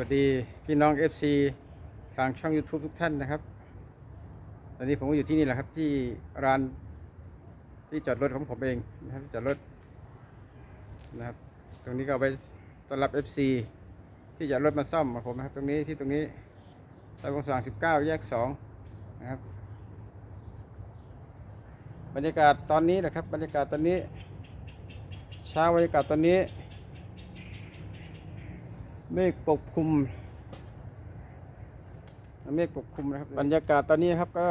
วัสดีพี่น้อง FC ทางช่อง YouTube ทุกท่านนะครับ ตอนนี้ผมก็อยู่ที่นี่แหละครับที่ร้านที่จอดรถของผมเองนะครับจอดรถนะครับ ตรงนี้ก็เอาไปต้อนรับ FC ที่จอารถมาซ่อมมาผมนะครับ ตรงนี้ที่ตรงนี้ซอยกงสว่าง19 แยก 2 นะครับ บรรยากาศตอนนี้นะครับ บรรยากาศตอนนี้ เช้าบรรยากาศตอนนี้ เมฆปกคลุมเมฆปกคลุมนะครับบรรยากาศตอนนี้ครับก็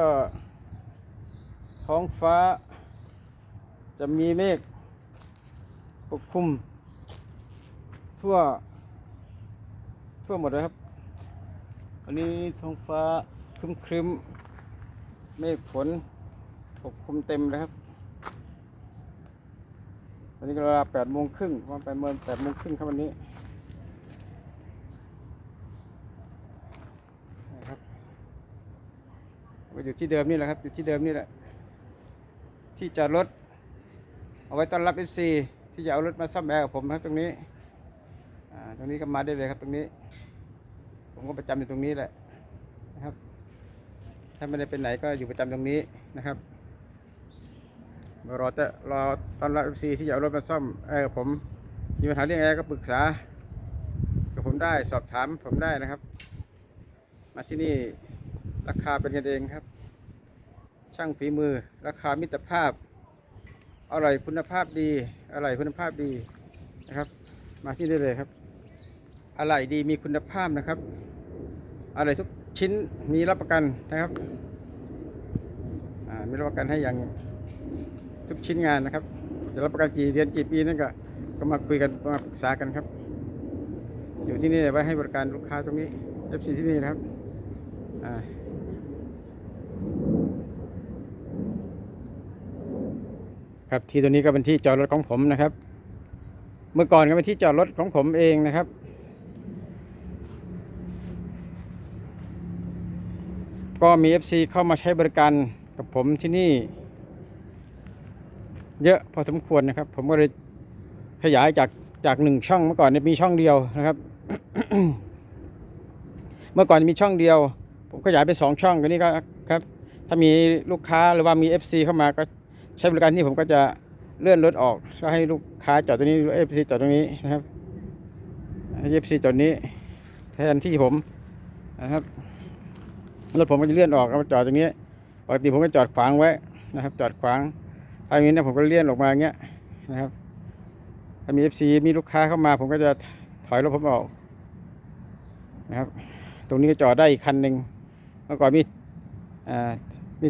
ท้องฟ้า จะมีเมฆปกคลุม ทั่ว ทั่วหมดเลยครับ อันนี้ท้องฟ้าครึมครึมเมฆฝนปกคลุมเต็มเลยครับวันนี้เวลาแปดโมงครึ่งประมาณแปดโมงแปดโมงครึ่งครับวันนี้ นะครับก็ อยู่ที่เดิมนี่แหละครับอยู่ที่เดิมนี่แหละ ที่จอดรถ เอาไว้ต้อนรับเอฟซีที่จะเอารถมาซ่อมแอร์กับผมครับตรงนี้ตรงนี้ก็มาได้เลยครับตรงนี้ ผมก็ประจำอยู่ตรงนี้แหละนะครับ ถ้าไม่ได้เป็นไหนก็อยู่ประจำตรงนี้นะครับรอจะรอต้อนรับเอฟซีที่จะเอารถมาซ่อมแอร์กับผมมีปัญหาเรื่องแอร์ก็ปรึกษากับผมได้สอบถามผมได้นะครับ มาที่นี่ราคาเป็นกันเองครับ ช่างฝีมือ ราคามิตรภาพอร่อยคุณภาพดีอร่อยคุณภาพดีนะครับ มาที่นี่เลยครับอร่อยดีมีคุณภาพนะครับอร่อยทุกชิ้นมีรับประกันนะครับมีรับประกันให้อย่างทุกชิ้นงานนะครับ จะรับประกันกี่เดือนกี่ปีนั่นก็ก็มาคุยกันมาปรึกษากันครับ อยู่ที่นี่ไว้ให้บริการลูกค้าตรงนี้เอฟซีที่นี่นะครับอ่า ครับที่ตรงนี้ก็เป็นที่จอดรถของผมนะครับ เมื่อก่อนก็เป็นที่จอดรถของผมเองนะครับ ก็มี FC เข้ามาใช้บริการกับผมที่นี่ เยอะพอสมควรนะครับ ผมก็เลยขยายจากจากหนึ่งช่องเมื่อก่อนเนี่ยมีช่องเดียวนะครับ เมื่อก่อนมีช่องเดียว ผมขยายไปสองช่องก็นี่ก็ครับ ถ้ามีลูกค้าหรือว่ามี FC เข้ามาก็ ใช้บริการที่ผมก็จะเลื่อนรถออกแล้วให้ลูกค้าจอดตรงนี้ FC จอดตรงนี้นะครับให้ FC จอดนี้ แทนที่ผมนะครับรถผมก็จะเลื่อนออกเอามาจอดตรงนี้ปกติผมก็จอดขวางไว้นะครับ จอดขวางถ้าอย่างนี้นะผมก็เลื่อนออกมาอย่างเงี้ยนะครับ ถ้ามี FC มีลูกค้าเข้ามา ผมก็จะถอยรถผมออกนะครับ ตรงนี้ก็จอดได้อีกคันหนึ่งเมื่อก่อนมีอ่ามี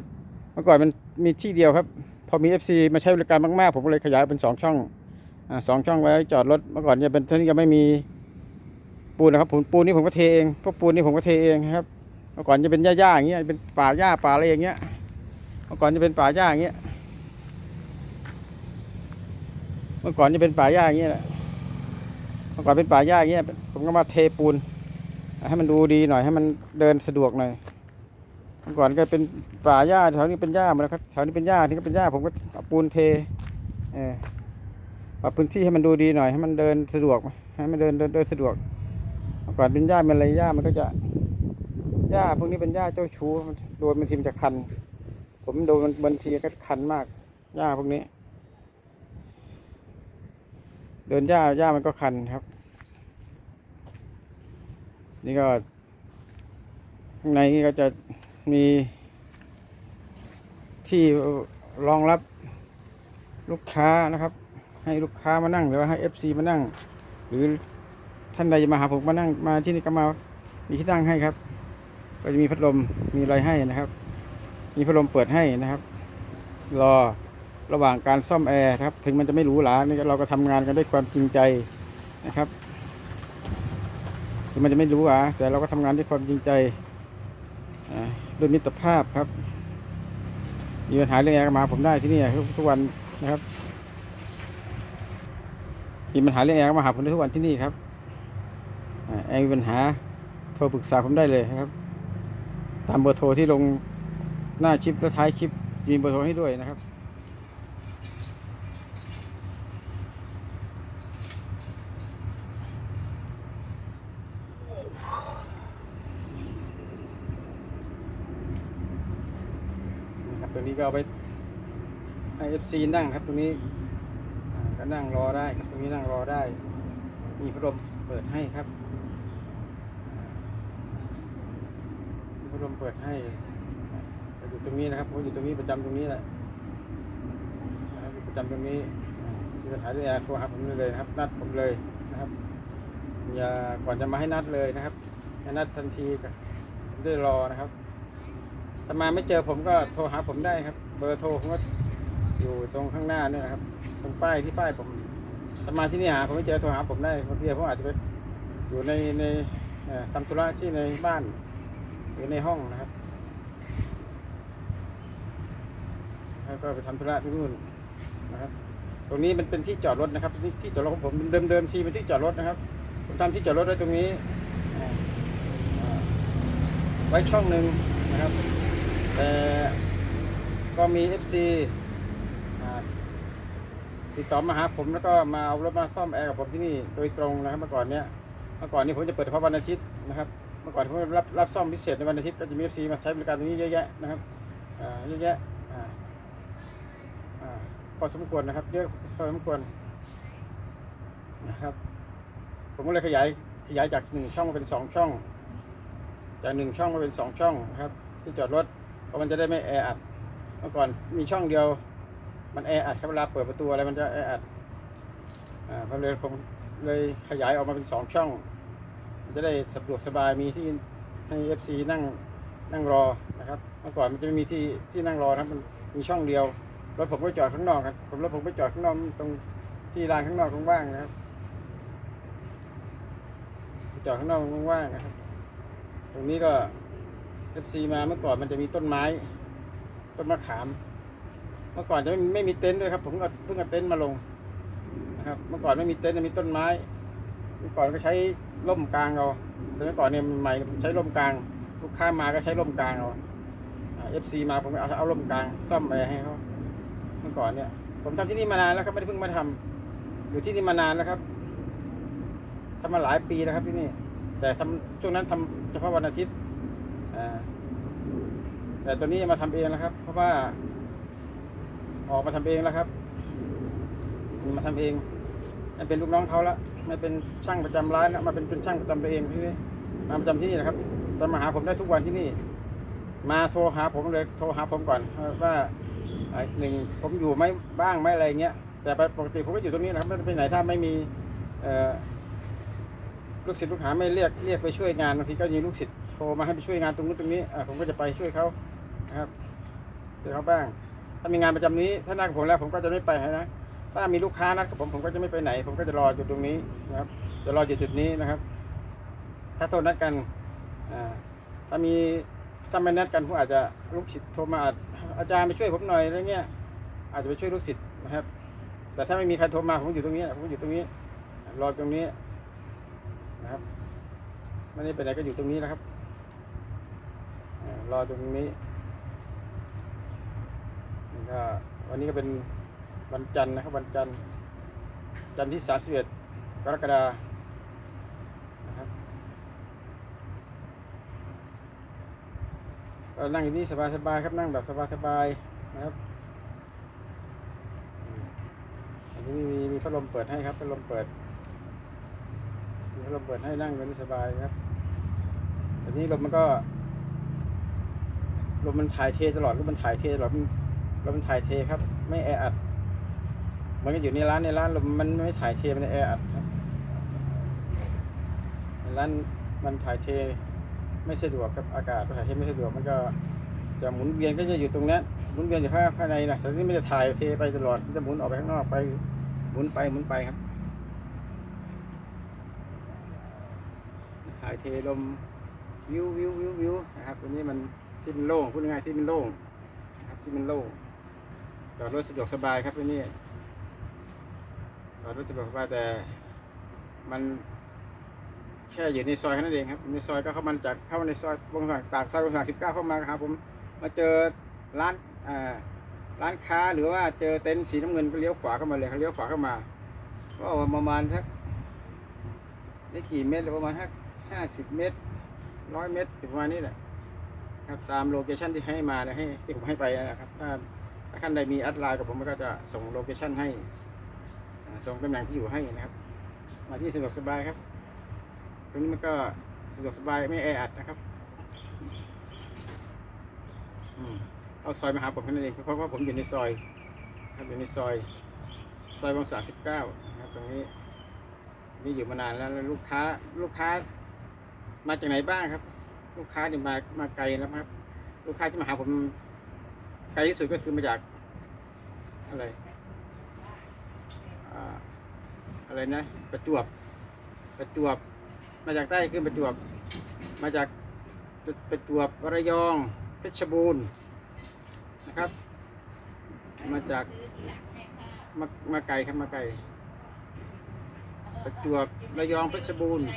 เมื่อก่อนมันมีที่เดียวครับ พอมี FC มาใช้บริการมากๆ ผมก็เลยขยายเป็นสองช่องอ่าสองช่องไว้จอดรถเมื่อก่อนจะเป็นท่านี้ก็ไม่มีปูนนะครับผมปูนนี่ผมก็เทเองพวกปูนนี่ผมก็เทเองครับเมื่อก่อนจะเป็นหญ้าๆอย่างเงี้ยเป็นป่าหญ้าป่าอะไรอย่างเงี้ยเมื่อก่อนจะเป็นป่าหญ้าอย่างเงี้ยเมื่อก่อนจะเป็นป่าหญ้าอย่างเงี้ยแหละเมื่อก่อนเป็นป่าหญ้าอย่างเงี้ยผมก็มาเทปูน ให้มันดูดีหน่อยให้มันเดินสะดวกหน่อย มื่อก่อนก็เป็นป่าหญ้าแถวนี้เป็นหญ้าหมดแล้วครับแถวนี้เป็นหญ้าที่ก็เป็นหญ้าผมก็ปูนเทเออปรับพื้นที่ให้มันดูดีหน่อยให้มันเดินสะดวกให้มันเดินเดินเดินสะดวกเมื่อก่อนเป็นหญ้าเป็นอะไรหญ้ามันก็จะหญ้าพวกนี้เป็นหญ้าเจ้าชู้มันโดนบางทีมจะคัน ผมโดนบางทีก็คันมากหญ้าพวกนี้ เดินหญ้าหญ้ามันก็คันครับ นี่ก็ข้างในนี่ก็จะ มีที่รองรับลูกค้านะครับ ให้ลูกค้ามานั่งหรือว่าให้ FC มานั่ง หรือท่านใดจะมาหาผมมานั่งมาที่นี่ก็มามีที่นั่งให้ครับ ก็จะมีพัดลมมีอะไรให้นะครับ มีพัดลมเปิดให้นะครับ รอระหว่างการซ่อมแอร์ครับ ถึงมันจะไม่หรูหรานี่เราก็ทำงานกันด้วยความจริงใจนะครับถึงมันจะไม่รู้อะแต่เราก็ทำงานด้วยความจริงใจ ด้วยมิตรภาพครับ มีปัญหาเรื่องแอร์ก็มาผมได้ที่นี่ทุกทุกวันนะครับ มีปัญหาเรื่องแอร์ก็มาหาผมได้ทุกวันที่นี่ครับอ่าแอร์มีปัญหาโทรปรึกษาผมได้เลยนะครับ ตามเบอร์โทรที่ลงหน้าคลิปและท้ายคลิปมีเบอร์โทรให้ด้วยนะครับ นะครับ ตัวนี้ก็เอาไปให้ FC นั่งครับตรงนี้ก็นั่งรอได้ครับตรงนี้นั่งรอได้ มีพัดลมเปิดให้ครับมีพัดลมเปิดให้อยู่ตรงนี้นะครับผมอยู่ตรงนี้ประจำตรงนี้แหละอยู่ประจำตรงนี้อ่ามีปัญหาเรื่องแอร์โทรหาผมเลยนะครับ นัดผมเลยนะครับอย่าก่อนจะมาให้นัดเลยนะครับให้นัดทันทีก็ได้รอนะครับ ถ้ามาไม่เจอผมก็โทรหาผมได้ครับ เบอร์โทรผมก็อยู่ตรงข้างหน้านี่นะครับ ตรงป้ายที่ป้ายผมถ้ามาที่นี่หาผมไม่เจอโทรหาผมได้บางทีผมอาจจะไปอยู่ในในทำธุระที่ในบ้าน หรือในห้องนะครับแล้วก็ไปทำธุระที่นู่นนะครับ ตรงนี้มันเป็นที่จอดรถนะครับที่ที่จอดรถของผมเดิมเดิมๆทีเป็นที่จอดรถนะครับผมทำที่จอดรถไว้ตรงนี้ไว้ช่องหนึ่งนะครับ แต่ก็มี FC ติดต่อมาหาผมแล้วก็มาเอารถมาซ่อมแอร์กับผมที่นี่โดยตรงนะครับเมื่อก่อนเนี้ยเมื่อก่อนนี้ผมจะเปิดเฉพาะวันอาทิตย์นะครับเมื่อก่อนผมรับรับซ่อมพิเศษในวันอาทิตย์ก็จะมี FC มาใช้บริการตรงนี้เยอะแยะนะครับเยอะแยะพอสมควรนะครับเยอะพอสมควรนะครับผมก็เลยขยายขยายจากหนึ่งช่องมาเป็นสองช่อง จากหนึ่งช่องมาเป็นสองช่องนะครับที่จอดรถ เพราะมันจะได้ไม่แออัดเมื่อก่อนมีช่องเดียว มันแออัดครับเวลาเปิดประตูอะไรมันจะแออัดอ่าผมเลยผมเลยขยายออกมาเป็นสองช่อง มันจะได้สะดวกสบายมีที่ให้ FC นั่งนั่งรอนะครับเมื่อก่อนมันจะไม่มีที่ที่นั่งรอนะครับมันมีช่องเดียวรถผมก็จอดข้างนอกครับผมรถผมไปจอดข้างนอกตรงที่ลานข้างนอกว่างๆนะครับจอดข้างนอกว่างๆนะครับ ตรงนี้ก็ FC มาเมื่อก่อนมันจะมีต้นไม้ ต้นมะขาม เมื่อก่อนจะไม่ไม่มีเต็นท์ด้วยครับ ผมก็เพิ่งเอาเต็นท์มาลงนะครับ เมื่อก่อนไม่มีเต็นท์มีต้นไม้ เมื่อก่อนก็ใช้ร่มกลางเอาแต่เมื่อก่อนเนี่ยใหม่ใช้ร่มกลางลูกค้ามาก็ใช้ร่มกลางเอาเอฟซีมาผมเอาเอาร่มกลางซ่อมแอร์ให้เขาเมื่อก่อนเนี่ยผมทำที่นี่มานานแล้วครับไม่ได้เพิ่งมาทำอยู่ที่นี่มานานแล้วครับทำมาหลายปีแล้วครับที่นี่ แต่ทำช่วงนั้นทำเฉพาะวันอาทิตย์ แต่ตัวนี้มาทำเองแล้วครับ เพราะว่า ออกมาทำเองแล้วครับมาทำเองไม่เป็นลูกน้องเขาละไม่เป็นช่างประจำร้านแล้วมาเป็นเป็นช่างประจำตัวเองที่นี่มาประจำที่นี่นะครับจะมาหาผมได้ทุกวันที่นี่ มาโทรหาผมเลยโทรหาผมก่อนว่าหนึ่งผมอยู่ไม่บ้างไหมอะไรเงี้ยแต่ปกติผมก็อยู่ตรงนี้นะครับไม่ไปไหนถ้าไม่มีลูกศิษย์ลูกหาไม่เรียกเรียกไปช่วยงานบางทีก็มีลูกศิษย์ โทรมาให้ไปช่วยงานตรงนู้นตรงนี้อะผมก็จะไปช่วยเขานะครับช่วยเขาบ้าง ถ้ามีงานประจำนี้ถ้านัดกับผมแล้วผมก็จะไม่ไปนะถ้ามีลูกค้านัดกับผมผมก็จะไม่ไปไหน ผมก็จะรออยู่ตรงนี้นะครับจะรออยู่จุดนี้นะครับ ถ้าโทรนัดกันอ่าถ้ามีถ้าไม่นัดกันผมอาจจะลูกศิษย์โทรมาอาจอาจารย์ไปช่วยผมหน่อยอะไรเงี้ย อาจจะไปช่วยลูกศิษย์นะครับ แต่ถ้าไม่มีใครโทรมาผมอยู่ตรงนี้ผมอยู่ตรงนี้ รอตรงนี้นะครับไม่ได้ไปไหนก็อยู่ตรงนี้นะครับ รอตรงนี้นี่ก็วันนี้ก็เป็นวันจันทร์นะครับวันจันทร์จันทร์ที่31กรกฎานะครับก็นั่งอยู่นี่สบายๆครับนั่งแบบสบายๆนะครับอันนี้มีมีพัดลมเปิดให้ครับพัดลมเปิดมีพัดลมเปิดให้นั่งกันสบายครับแต่นี้ลมมันก็ ลมมันถ่ายเทตลอดลมมันถ่ายเทตลอดลมมันถ่ายเทครับ ไม่แออัดเหมันก็อยู่ในร้านในร้านลมมันไม่ถ่ายเทมันแออัดครับในร้านมันถ่ายเทไม่สะดวกครับอากาศถ่ายเทไม่สะดวกมันก็จะหมุนเวียนก็จะอยู่ตรงนั้นหมุนเวียนอยู่ข้างภายในนะแต่นี่ไม่จะถ่ายเทไปตลอดมันจะหมุนออกไปข้างนอกไปหมุนไปหมุนไปครับถ่ายเทลมวิววิววิววิวนะครับตัวนี้มัน ที่มันโล่งพูดง่ายๆที่มันโล่งครับที่มันโล่งจอดรถสะดวกสบายครับตัวนี้จอดรถสะดวกสบายแต่มันแค่อยู่ในซอยแค่นั้นเองครับในซอยก็เข้ามาจากเข้ามาในซอยวงสว่างปากซอยวงสว่างสิบเก้าเข้ามาครับผมมาเจอร้านอ่าร้านค้าหรือว่าเจอเต็นท์สีน้ำเงินก็เลี้ยวขวาเข้ามาเลยเขาเลี้ยวขวาเข้ามาก็ประมาณสักได้กี่เมตรประมาณสักห้าสิบเมตรร้อยเมตรประมาณนี้แหละ ครับตามโลเคชันที่ให้มานะให้ที่ผมให้ไปนะครับ ถ้าถ้าท่านใดมีแอดไลน์กับผมก็จะส่งโลเคชันให้ส่งตำแหน่งที่อยู่ให้นะครับ มาที่สะดวกสบายครับตรงนี้มันก็สะดวกสบายไม่แออัดนะครับอเอาซอยมาหาผมแค่นั้นเองเพราะว่าผมอยู่ในซอยครับอยู่ในซอย ซอยวงศาสิบเก้านะครับตรงนี้นี่อยู่มานานแล้วลูกค้าลูกค้ามาจากไหนบ้างครับ ลูกค้าเนี่ยมามาไกลแล้วครับ ลูกค้าที่มาหาผมไกลที่สุดก็คือมาจากอะไรอะไรนะ ประจวบ ประจวบ มาจากใต้คือประจวบ มาจากประประจวบระยองเพชรบูรณ์นะครับ มาจากมามาไกลครับมาไกลประจวบระยองเพชรบูรณ์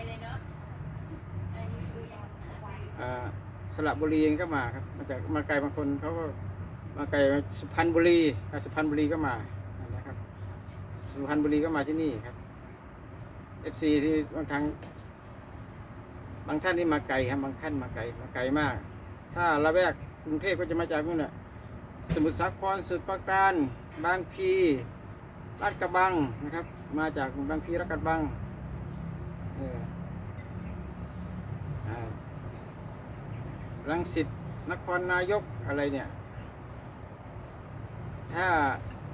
สระบุรีเองก็มาครับมาจากมาไกลบางคนเขาก็มาไกลสุพรรณบุรีสุพรรณบุรีก็มานะครับ สุพรรณบุรีก็มาที่นี่ครับเอฟซีที่บางครั้งบางท่านนี่มาไกลครับบางท่านมาไกลมาไกลมาก ถ้าละแวกกรุงเทพก็จะมาจากนู่นน่ะสมุทรสาครสุดปราการบางพีลาดกระบังนะครับ มาจากบางพีลาดกระบังเออา รังสิตนครนายกอะไรเนี่ย ถ้า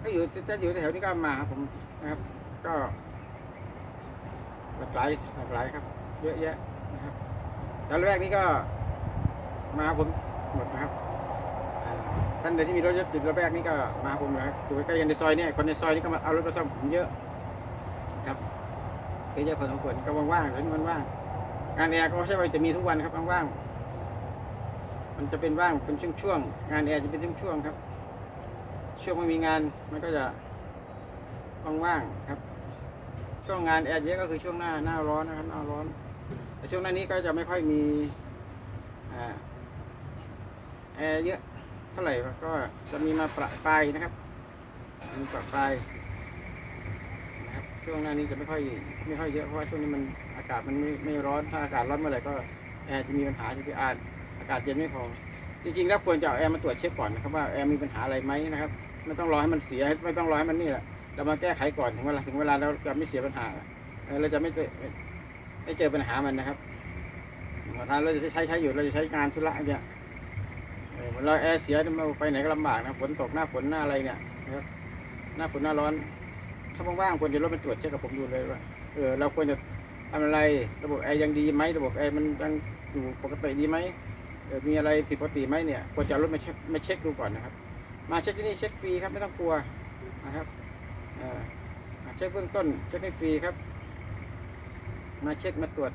ถ้าอยู่จะอยู่แถวนี้ก็มาครับผมนะครับ ก็หลากหลายหลากหลายครับ เยอะแยะนะครับตอนแรกนี้ก็มาผมหมดนะครับท่านใดที่มีรถยนต์ติดระแวกนี่ก็มาผมนะครับอยู่ใกล้ๆกันในซอยเนี่ยคนในซอยนี่ก็มาเอารถมาซ่อมผมเยอะครับเยอะพอสมควรก็ว่างๆแล้วนี่มันว่างงานแอร์ก็ไม่ใช่ว่าจะมีทุกวันครับว่างๆ มันจะเป็นว่างเป็นช่วงๆงานแอร์จะเป็นช่วงๆครับ ช่วงไม่มีงานมันก็จะว่างๆครับ ช่วงงานแอร์เยอะก็คือช่วงหน้าหน้าร้อนนะครับหน้าร้อน แต่ช่วงหน้านี้ก็จะไม่ค่อยมีอแอร์เยอะเท่าไหร่ก็จะมีมาประปรายนะครับมีประปรายนะครับช่วงหน้านี้จะไม่ค่อยไม่ค่อยเยอะเพราะว่าช่วงนี้มันอากาศมันไม่ไม่ร้อนถ้าอากาศร้อนเมื่อไหร่ก็แอร์จะมีปัญหาจะอาจอากาศเย็นไม่พอ จริงๆแล้วควรจะเอาแอร์มาตรวจเช็คก่อนนะครับว่าแอร์มีปัญหาอะไรไหมนะครับไม่ต้องรอให้มันเสียไม่ต้องรอให้มันนี่แหละเรามาแก้ไขก่อนถึงเวลาถึงเวลาเราจะไม่เสียปัญหาเราจะไม่เจอไม่เจอปัญหามันนะครับถ้าเราจะใช้ใช้อยู่เราจะใช้งานธุระเนี่ยเออเราแอร์เสียเราไปไหนก็ลำบากนะฝนตกหน้าฝนหน้าอะไรเนี่ยนะครับหน้าฝนหน้าร้อน ถ้าว่างๆควรจะรถไปตรวจเช็คกับผมดูเลยว่าเออเราควรจะทำอะไรระบบแอร์ยังดีไหมระบบแอร์มันยังอยู่ปกติดีไหม มีอะไรผิดปกติไหมเนี่ยควรจะรถมาเช็คมาเช็คดูก่อนนะครับ มาเช็คที่นี่เช็คฟรีครับไม่ต้องกลัวนะครับเช็คเบื้องต้นเช็คให้ฟรีครับ มาเช็คมาตรวจ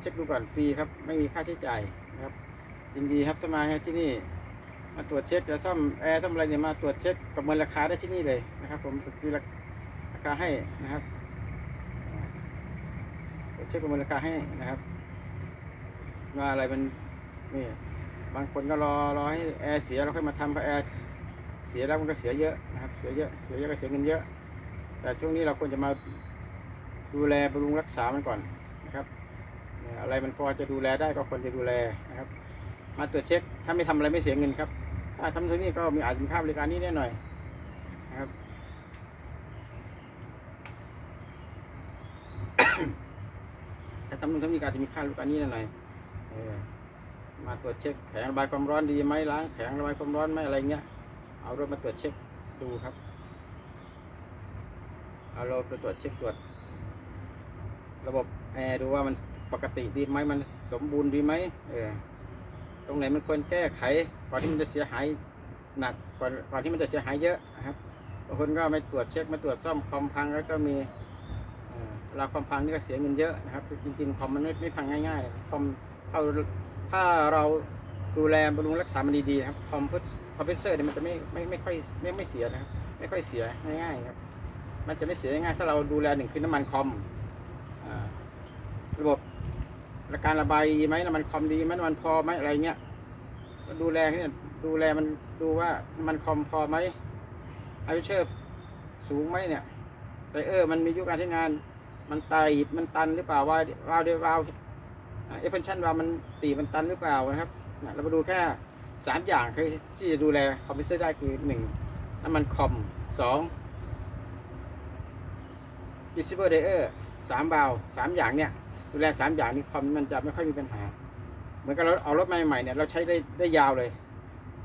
เช็คดูก่อนฟรีครับ ไม่มีค่าใช้จ่ายนะครับยินดีครับถ้ามาที่นี่มาตรวจเช็คจะซ่อมแอร์ซ่อมอะไรเนี่ยมาตรวจเช็คประเมินราคาได้ที่นี่เลยนะครับ ผมตีราคาให้นะครับเช็คประเมินราคาให้นะครับ ว่าอะไรมัน นี่ บางคนก็รอรอให้แอร์เสียเราค่อยมาทำเพราะแอร์เสียแล้วมันก็เสียเยอะนะครับ เสียเยอะ เสียเยอะก็เสียเงินเยอะ แต่ช่วงนี้เราควรจะมาดูแลบำรุงรักษามันก่อนนะครับอะไรมันพอจะดูแลได้ก็ควรจะดูแลนะครับ มาตรวจเช็ค ถ้าไม่ทำอะไรไม่เสียเงินครับ ถ้าทำที่นี่ก็มีอาจจะมีค่าบริการนี้แน่หน่อยนะครับถ้าทำนู่นทำนี่ก็อาจจะมีค่าบริการนี้แน่หน่อยเออ มาตรวจเช็คแผงระบายความร้อนดีไหมล้างแผงระบายความร้อนไหมอะไรเงี้ย เอารถมาตรวจเช็คดูครับ เอาราไปตรวจเช็คตรวจ ระบบแอร์ดูว่ามันปกติดีไหมมันสมบูรณ์ดีไหมเออตรงไหนมันควรแก้ไขก่อนที่มันจะเสียหายหนักก่อนก่อนที่มันจะเสียหายเยอะนะครับบางคนก็ไม่ตรวจเช็คมาตรวจซ่อมคอมพังแล้วก็มีเอ่อเวลาคอมพังนี่ก็เสียเงินเยอะนะครับจริงๆคอมมันไม่ไม่พังง่ายๆคอมถ้า ถ้าเราดูแลบำรุงรักษามันดีๆครับคอมเพิวคอมเพิวเตอร์เนี่ยมันจะไม่ไม่ไม่ค่อยไม่ไม่เสียนะครับไม่ค่อยเสียง่ายๆครับมันจะไม่เสียง่ายถ้าเราดูแลหนึ่งคือน้ำมันคอมอระบบการระบายไหมน้ำมันคอมดีไหมน้ำมันพอไหมอะไรเงี้ยดูแลเนี่ยดูแลมันดูว่าน้ำมันคอมพอไหมไอเชอร์สูงไหมเนี่ยไดเออร์มันมีอายุการใช้งาน มันไตมันตันหรือเปล่าวาวาวเดียววาว เอฟเฟนชั่นวาล์มันตีมันตันหรือเปล่านะครับ เรามาดูแค่สามอย่างคือที่จะดูแลคอมพิวเตอร์ได้คือหนึ่งน้ำมันคอมสองดิสเ b อร์เดอร์สามบาวสามอย่างเนี่ย ดูแลสามอย่างนี้คอมมันจะไม่ค่อยมีปัญหา เหมือนกับเราเอารถใหม่ๆเนี่ยเราใช้ได้ได้ยาวเลย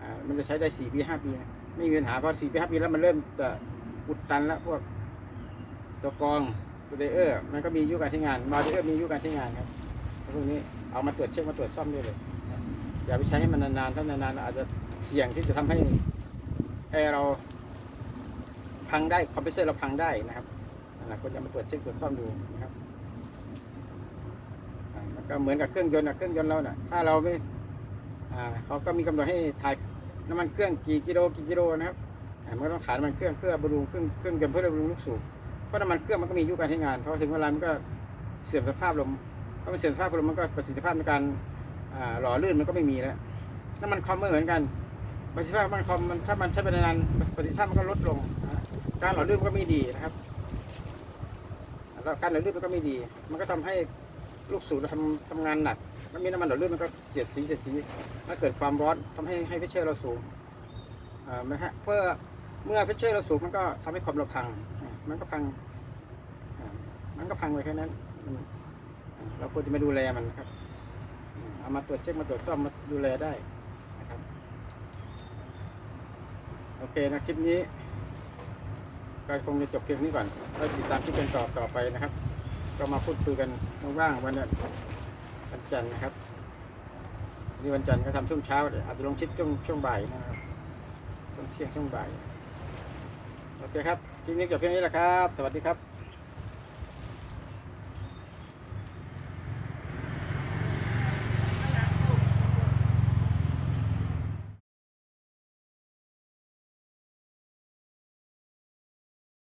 อ่ามันจะใช้ได้สี่ปีห้าปี ไม่มีปัญหาเพราะสี่ปีห้าปีแล้วมันเริ่มจะอุดตันแล้วพวกตัวกรองตัวเดอร์มันก็มีอายุการใช้งานมาเดอร์มีอายุการใช้งานครับ พวกนี้เอามาตรวจเช็คมาตรวจซ่อมได้เลย อย่าไปใช้ให้มันนานๆถ้านานๆอาจจะเสี่ยงที่จะทำให้แอร์เราพังได้คอมเพรสเซอร์เราพังได้นะครับนั่นแหละก็จะมาตรวจเช็คตรวจซ่อมดูนะครับก็เหมือนกับเครื่องยนต์นะเครื่องยนต์เราเนะ่ะถ้าเราไม่เขาก็มีกำหนดให้ถ่ายน้ำมันเครื่องกี่กิโลกี่กิโลนะครับมันก็ต้องถ่ายน้ำมันเครื่องเพื่อบำรุงเครื่องเครื่องยนต์เพื่อบำรุงลูกสูบเพราะน้ำมันเครื่องมันก็มีอายุการใช้งานพอถึงเวลามันก็เสื่อมสภาพลง พอมันเสื่อมสภาพลงมันก็ประสิทธิภาพในการหล่อลื่นมันก็ไม่มีแล้วน้ำมันคอมก็เหมือนกัน ประสิทธิภาพมันคอมมันถ้ามันใช้ไปนานประสิทธิภาพมันก็ลดลง การหล่อลื่นมันก็ไม่ดีนะครับแล้วการหล่อลื่นมันก็ไม่ดี มันก็ทำให้ลูกสูบทำทำงานหนักมันมีน้ำมันหล่อลื่นมันก็เสียดสีเสียดสีถ้าเกิดความร้อนทำให้ให้เพชเชอร์เราสูงอ่ามันฮะเพื่อเมื่อเพชเชอร์เราสูงมันก็ทำให้ความเราพัง มันก็พัง มันก็พังไปแค่นั้น เราควรจะมาดูแลมันนะครับ เอามาตรวจเช็คมาตรวจซ่อมมาดูแลได้นะครับ โอเคนะคลิปนี้ก็คงจะจบเพียงนี้ก่อนแล้วติดตามที่เป็นต่อต่อไปนะครับ ก็มาพูดคุยกันว่างๆวันวันจันทร์นะครับนี่วันจันทร์ก็ทำช่วงเช้าอาจจะลงชิดช่วงช่วงบ่ายนะครับช่วงเที่ยงช่วงบ่ายโอเคครับคลิปนี้จบเพียงนี้แหละครับ สวัสดีครับ